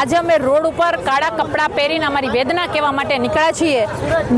આજે અમે રોડ ઉપર કાળા કપડાં પહેરીને અમારી વેદના કહેવા માટે નીકળ્યા છીએ.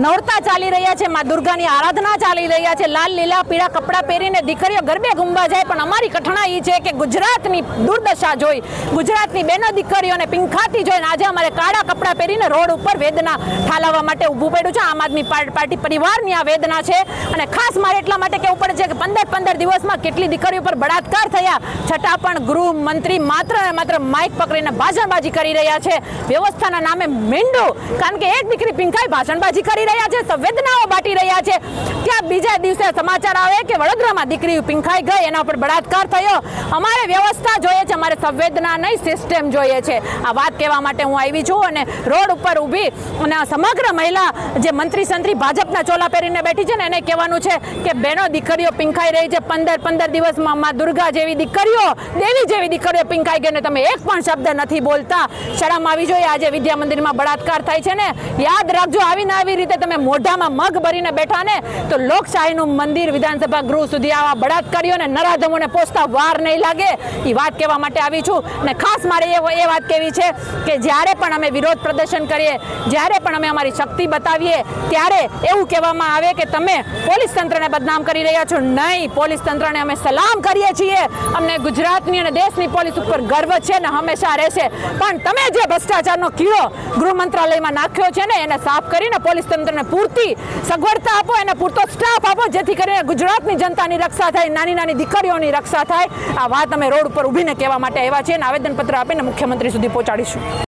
નોરતા ચાલી રહ્યા છે, મા દુર્ગાની આરાધના ચાલી રહ્યા છે. લાલ, લીલા, પીળા કપડાં પહેરીને દીકરીઓ ગરબે ગુંબા જાય, પણ અમારી કઠણા એ છે કે ગુજરાતની દુર્દશા જોઈ, ગુજરાતની બેનો દીકરીઓને પિંખાતી જોઈને આજે અમારે કાળા કપડાં પહેરીને રોડ ઉપર વેદના ઠાલવવા માટે ઊભું પડ્યું છે. આમ આદમી પાર્ટી પરિવારની આ વેદના છે અને ખાસ મારે એટલા માટે કહેવું પડે છે કે પંદર પંદર દિવસમાં કેટલી દીકરીઓ પર બળાત્કાર થયા, છતાં પણ ગૃહ મંત્રી માત્ર ને માત્ર માઇક પકડીને ભાષણબાજી કરી રહ્યા છે. વ્યવસ્થાના નામે મીંડું, કારણ કે એક દીકરી પિંકાઈ ભાષણબાજી કરી રહ્યા છે, સંવેદનાઓ બાટી રહ્યા છે. ત્યાં બીજા દિવસે સમાચાર આવે કે વડોદરામાં દીકરી પિંખાઈ ગઈ, એના ઉપર બળાત્કાર થયો. અમારે વ્યવસ્થા જોઈએ છે, અમારે સંવેદના નહીં, સિસ્ટમ જોઈએ છે. આ વાત કહેવા માટે હું આવી છું અને રોડ ઉપર ઊભી અને સમગ્ર મહિલા જે મંત્રી સંત્રી ભાજપના ચોલા પહેરીને બેઠી છે ને, એને કહેવાનું છે કે બેનો દીકરીઓ પિંખાઈ રહી છે. પંદર પંદર દિવસમાં મા દુર્ગા જેવી દીકરીઓ, દેવી જેવી દીકરીઓ પિંખાઈ ગઈ ને તમે એક પણ શબ્દ નથી બોલતા. શરમ આવી જોઈએ. આજે વિદ્યા મંદિરમાં બળાત્કાર થાય છે ને. યાદ રાખજો, આવીને આવી રીતે તમે મોઢામાં મગ ભરીને બેઠા ને તો લોકશાહીનું મંદિર વિધાનસભા ગૃહ સુધી આવા બળાત્કારીઓને, નરાધમોને પોસતા વાર નહીં લાગે. એ વાત કહેવા માટે આવી છું. અને ખાસ મારે એ એ વાત કહેવી છે કે જ્યારે પણ અમે વિરોધ પ્રદર્શન કરીએ, જ્યારે પણ અમે અમારી શક્તિ બતાવીએ, ત્યારે એવું કહેવામાં આવે કે તમે પોલીસ તંત્રને બદનામ કરી રહ્યા છો. નહીં, પોલીસ તંત્રને અમે સલામ કરીએ છીએ. અમને ગુજરાતની અને દેશની પોલીસ ઉપર ગર્વ છે ને હંમેશા રહેશે. પણ તમે જે ભ્રષ્ટાચારનો કીડો ગૃહ મંત્રાલયમાં નાખ્યો છે ને એને સાફ કરીને પોલીસ તંત્રને પૂરતી સગવડતા આપો, એને પૂરતો સ્ટાફ આપો, જેથી કરીને ગુજરાતની જનતાની રક્ષા થાય, નાની નાની દીકરીઓની રક્ષા થાય. આ વાત અમે રોડ ઉપર ઊભીને કહેવા માટે આવ્યા છીએ અને આવેદનપત્ર આપીને મુખ્યમંત્રી સુધી પહોંચાડીશું.